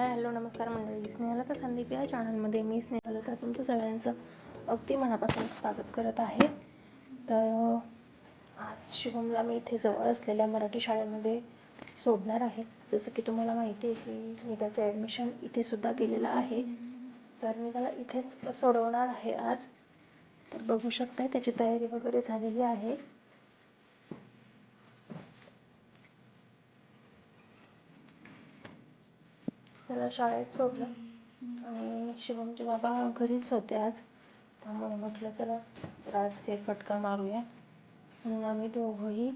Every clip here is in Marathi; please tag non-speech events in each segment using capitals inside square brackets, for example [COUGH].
हाय हॅलो नमस्कार मंडळी. स्नेहलता संदीप या चॅनलमध्ये मी स्नेहलता तुमचं सगळ्यांचं अगदी मनापासून स्वागत करत आहे. तर आज शुभमला मी इथे जवळ असलेल्या मराठी शाळेमध्ये सोडणार आहे. जसं की तुम्हाला माहिती आहे की मी त्याचं ॲडमिशन इथे सुद्धा केलेलं आहे. तर मी त्याला इथेच सोडवणार आहे आज. तर बघू शकता त्याची तयारी वगैरे झालेली आहे. त्याला शाळेत सोडलं. आणि शिवमचे बाबा घरीच होते आज. त्यामुळे म्हटलं चला जरा आज काही फटका मारूया. म्हणून आम्ही दोघंही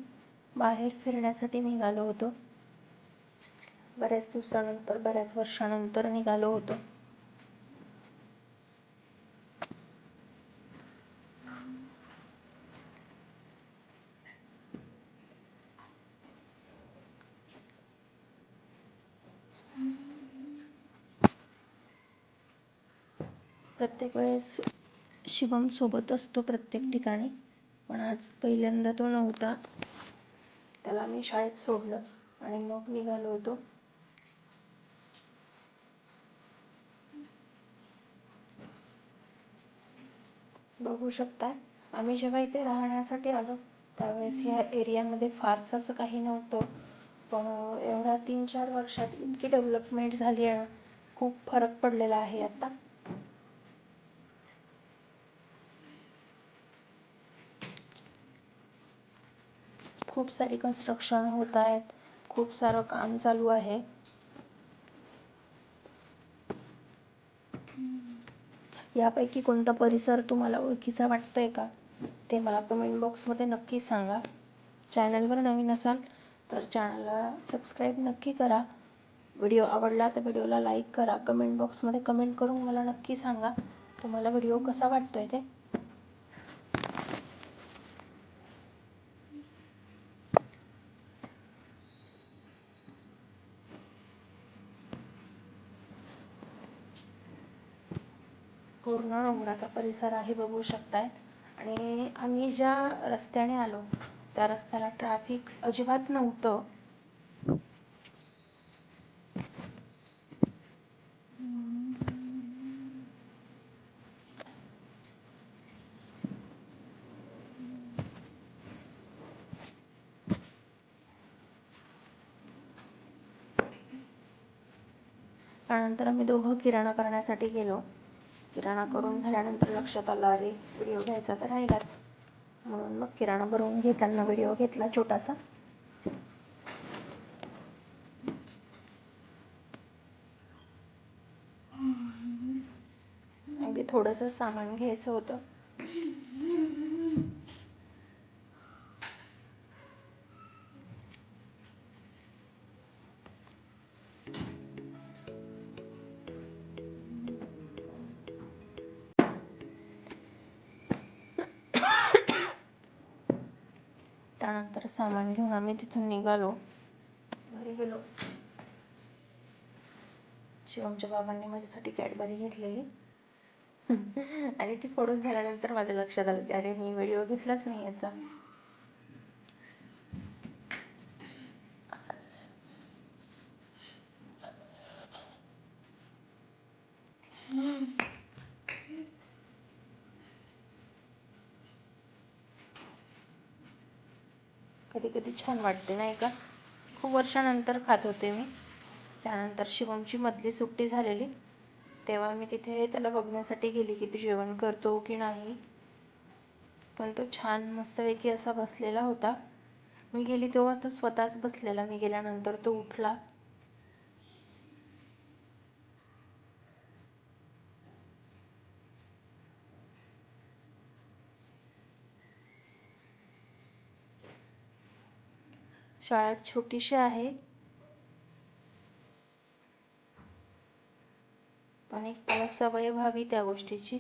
बाहेर फिरण्यासाठी निघालो होतो. बऱ्याच दिवसानंतर बऱ्याच वर्षानंतर निघालो होतो. प्रत्येक वेळेस शिवम सोबत असतो प्रत्येक ठिकाणी. पण आज पहिल्यांदा तो नव्हता. त्याला मी शाळेत सोडलं आणि मग निघालो होतो. बघू शकता आम्ही जेव्हा इथे राहण्यासाठी आलो त्यावेळेस ह्या एरियामध्ये फारसं असं काही नव्हतं. पण एवढ्या तीन चार वर्षात इतकी डेव्हलपमेंट झाली आहे खूप फरक पडलेला आहे आता. खूप सारी कन्स्ट्रक्शन होत आहेत. खूप सारं काम चालू आहे. यापैकी कोणता परिसर तुम्हाला ओळखीचा वाटतोय का? ते मला कमेंट बॉक्समध्ये नक्की सांगा. चॅनलवर नवीन असाल तर चॅनलला सबस्क्राईब नक्की करा. व्हिडिओ आवडला तर व्हिडिओला लाईक करा. कमेंट बॉक्समध्ये कमेंट करून मला नक्की सांगा. तुम्हाला व्हिडिओ कसा वाटतो आहे ते? पूर्ण डोंगराचा परिसर आहे बघू शकताय. आणि आम्ही ज्या रस्त्याने आलो त्या रस्त्याला ट्रॅफिक अजिबात नव्हतं. त्यानंतर आम्ही दोघं किराणा करण्यासाठी गेलो. किराणा करून झाल्यानंतर लक्षात आलं अरे व्हिडिओ घ्यायचा तर राहिलाच. म्हणून मग किराणा भरून घेताना व्हिडिओ घेतला छोटासा. अगदी थोडंसं सामान घ्यायचं होतं. तर सामान घेऊन आम्ही तिथून निघालो. घरी गेलो. शिवमच्या बाबांनी माझ्यासाठी कॅडबरी घेतलेली. [LAUGHS] आणि ती फोडून झाल्यानंतर माझ्या लक्षात आलं की अरे मी व्हिडिओ घेतलाच नाही याचा. कधी कधी छान वाटते नाही का? खूप वर्षानंतर खात होते मी. त्यानंतर शिवमची मधली सुट्टी झालेली. तेव्हा मी तिथे त्याला बघण्यासाठी गेली की तो जेवण करतो की नाही. पण तो छान मस्तपैकी असा बसलेला होता. मी गेली तेव्हा तो स्वतःच बसलेला. मी गेल्यानंतर तो उठला. शाळा छोटीशी आहे. पण एक त्याला सवय व्हावी त्या गोष्टीची.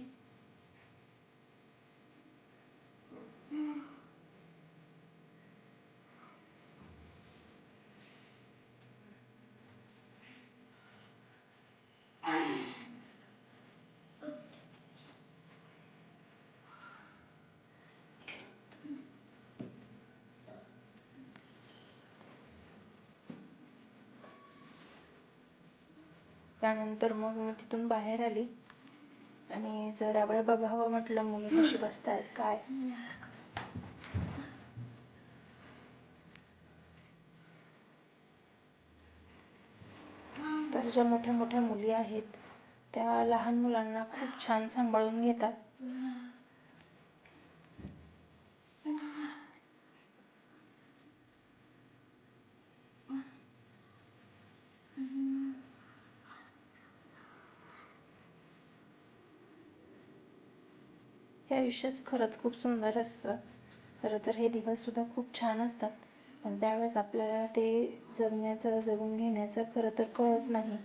त्यानंतर मग मी तिथून बाहेर आली. आणि जरा वेळ बघावं म्हटलं मुलं कशी बसतायत काय? तर ज्या मोठ्या मोठ्या मुली आहेत त्या लहान मुलांना खूप छान सांभाळून घेतात. हे आयुष्यच खरंच खूप सुंदर असतं. खरं तर हे दिवससुद्धा खूप छान असतात. पण त्यावेळेस आपल्याला ते जगण्याचं जगून घेण्याचं खरं तर कळत नाही.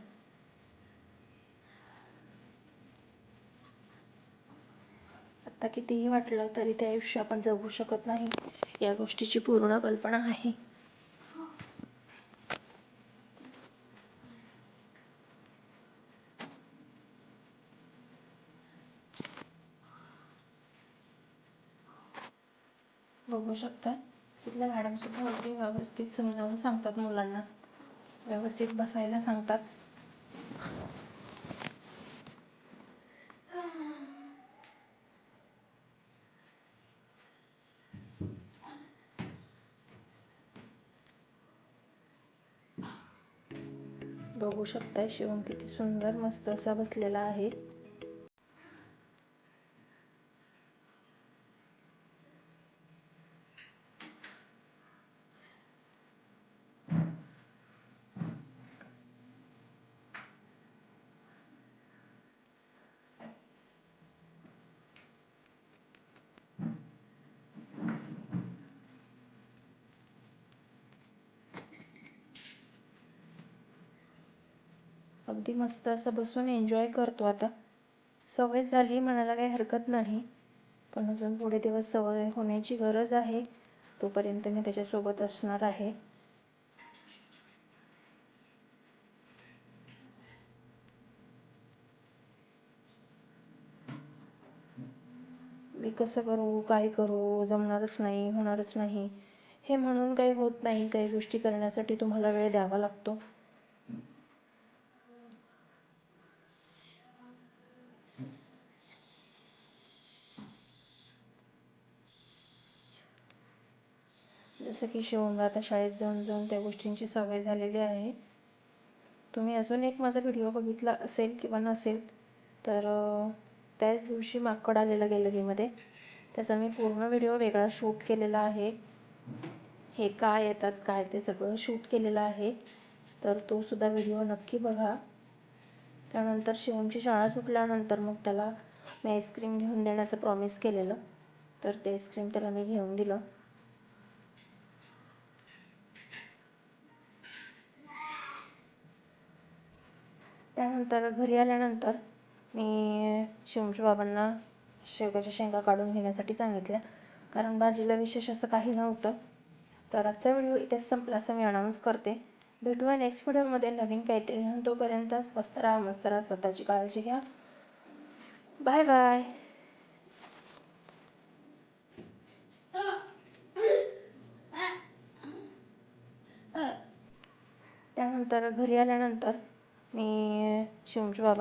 आत्ता कितीही वाटलं तरी ते आयुष्य आपण जगू शकत नाही. या गोष्टीची पूर्ण कल्पना आहे. बघू शकता. तिथल्या मॅडमसुद्धा अगदी व्यवस्थित समजावून सांगतात मुलांना. व्यवस्थित बसायला सांगतात. बघू शकताय शिवम किती सुंदर मस्त असा बसलेला आहे. अगदी मस्त असं बसून एन्जॉय करतो आता. सवय झाली म्हणायला काही हरकत नाही. पण अजून पुढे दिवस सवय होण्याची गरज आहे. तोपर्यंत मी त्याच्यासोबत असणार आहे. मी कसं करू काय करू जमणारच नाही होणारच नाही. हे म्हणून काही होत नाही. काही गोष्टी करण्यासाठी तुम्हाला वेळ द्यावा लागतो. जसं की शिवमला आता शाळेत जाऊन जाऊन त्या गोष्टींची सवय झालेली आहे. तुम्ही अजून एक माझा व्हिडिओ बघितला असेल किंवा नसेल तर त्याच दिवशी माकड आलेलं गॅलरीमध्ये. त्याचा मी पूर्ण व्हिडिओ वेगळा शूट केलेला आहे. हे काय येतात काय ते सगळं शूट केलेलं आहे. तर तो सुद्धा व्हिडिओ नक्की बघा. त्यानंतर शिवमची शाळा सुटल्यानंतर मग त्याला मी आईस्क्रीम घेऊन देण्याचं प्रॉमिस केलेलं. तर ते आईस्क्रीम त्याला मी घेऊन दिलं. आल्यानंतर घरी आल्यानंतर मी शिवमच्या बाबांना शेवग्याच्या शेंगा काढून घेण्यासाठी सांगितल्या. कारण भाजीला विशेष असं काही नव्हतं. तर आजचा व्हिडिओ इथेच संपला असं मी अनाऊन्स करते. भेटूया नेक्स्ट व्हिडिओमध्ये. नवीन काहीतरी तोपर्यंत स्वस्त राहा मस्त राहा स्वतःची काळजी घ्या. बाय बाय त्यानंतर घरी आल्यानंतर मी शिवमच्या बाबा